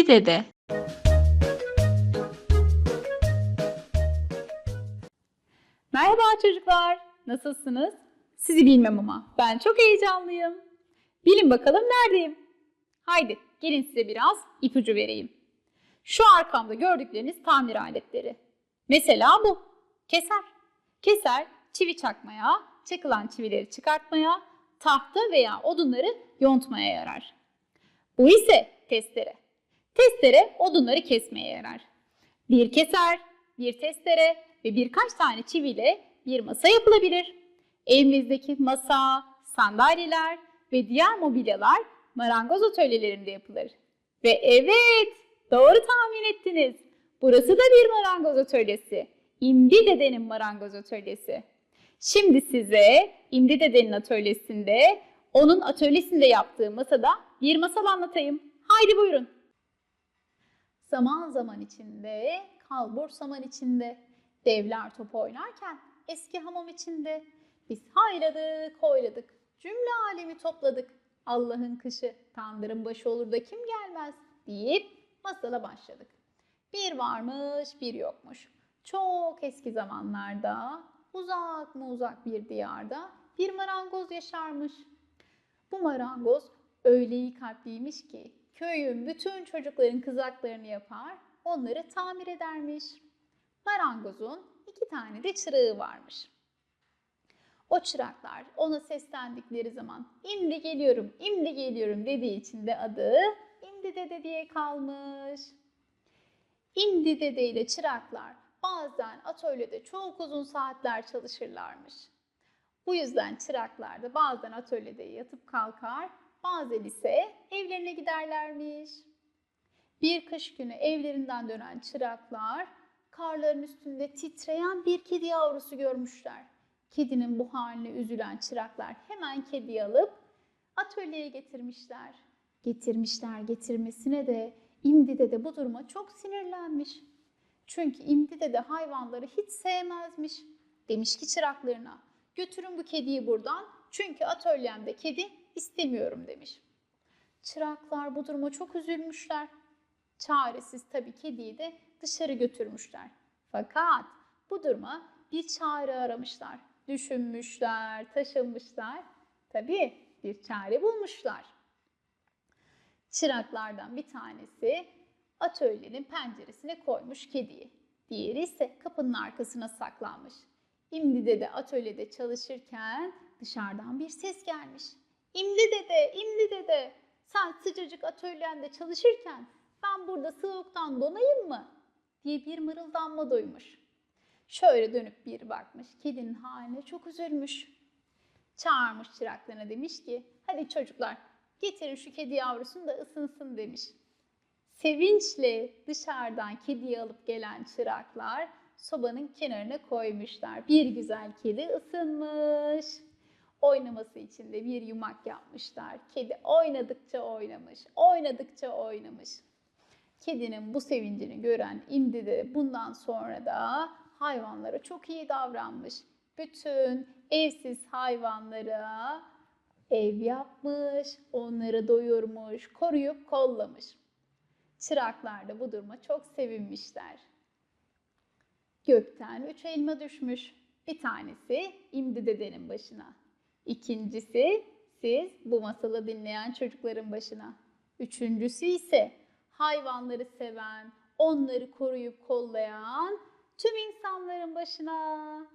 İmdi Dede Merhaba çocuklar. Nasılsınız? Sizi bilmem ama ben çok heyecanlıyım. Bilin bakalım neredeyim? Haydi gelin size biraz ipucu vereyim. Şu arkamda gördükleriniz tamir aletleri. Mesela bu. Keser. Keser çivi çakmaya, çakılan çivileri çıkartmaya, tahta veya odunları yontmaya yarar. Bu ise testere. Testere odunları kesmeye yarar. Bir keser, bir testere ve birkaç tane çiviyle bir masa yapılabilir. Evimizdeki masa, sandalyeler ve diğer mobilyalar marangoz atölyelerinde yapılır. Ve evet, doğru tahmin ettiniz. Burası da bir marangoz atölyesi. İmdi Dede'nin marangoz atölyesi. Şimdi size İmdi Dede'nin atölyesinde, onun atölyesinde yaptığı masada bir masal anlatayım. Haydi buyurun. Zaman zaman içinde, kalbur saman içinde, devler top oynarken eski hamam içinde. Biz hayladık, hoyladık, cümle alemi topladık. Allah'ın kışı, Tandır'ın başı olur da kim gelmez deyip masala başladık. Bir varmış, bir yokmuş. Çok eski zamanlarda, uzak mı uzak bir diyarda bir marangoz yaşarmış. Bu marangoz öyle iyi kalpliymiş ki köyün bütün çocukların kızaklarını yapar, onları tamir edermiş. Marangozun iki tane de çırağı varmış. O çıraklar ona seslendikleri zaman imdi geliyorum, imdi geliyorum dediği için de adı imdi dede diye kalmış. İmdi dede ile çıraklar bazen atölyede çok uzun saatler çalışırlarmış. Bu yüzden çıraklar da bazen atölyede yatıp kalkar, bazen ise evlerine giderlermiş. Bir kış günü evlerinden dönen çıraklar karların üstünde titreyen bir kedi yavrusu görmüşler. Kedinin bu haline üzülen çıraklar hemen kediyi alıp atölyeye getirmişler. Getirmişler getirmesine de İmdi de bu duruma çok sinirlenmiş. Çünkü İmdi de hayvanları hiç sevmezmiş. Demiş ki çıraklarına götürün bu kediyi buradan çünkü atölyemde kedi istemiyorum demiş. Çıraklar bu duruma çok üzülmüşler. Çaresiz tabii kediyi de dışarı götürmüşler. Fakat bu duruma bir çare aramışlar. Düşünmüşler, taşınmışlar. Tabii bir çare bulmuşlar. Çıraklardan bir tanesi atölyenin penceresine koymuş kediyi. Diğeri ise kapının arkasına saklanmış. İmdi dede atölyede çalışırken dışarıdan bir ses gelmiş. İmdi dede, İmdi dede sen sıcacık atölyende çalışırken ben burada soğuktan donayım mı? diye bir mırıldanma duymuş. Şöyle dönüp bir bakmış, kedinin haline çok üzülmüş. Çağırmış çıraklarına demiş ki, hadi çocuklar getirin şu kedi yavrusunu da ısınsın demiş. Sevinçle dışarıdan kediyi alıp gelen çıraklar sobanın kenarına koymuşlar. Bir güzel kedi ısınmış. Oynaması için de bir yumak yapmışlar. Kedi oynadıkça oynamış, oynadıkça oynamış. Kedinin bu sevincini gören İmdi de bundan sonra da hayvanlara çok iyi davranmış. Bütün evsiz hayvanlara ev yapmış, onları doyurmuş, koruyup kollamış. Çıraklar da bu duruma çok sevinmişler. Gökten üç elma düşmüş. Bir tanesi İmdi dedenin başına. İkincisi siz bu masalı dinleyen çocukların başına. Üçüncüsü ise hayvanları seven, onları koruyup kollayan tüm insanların başına.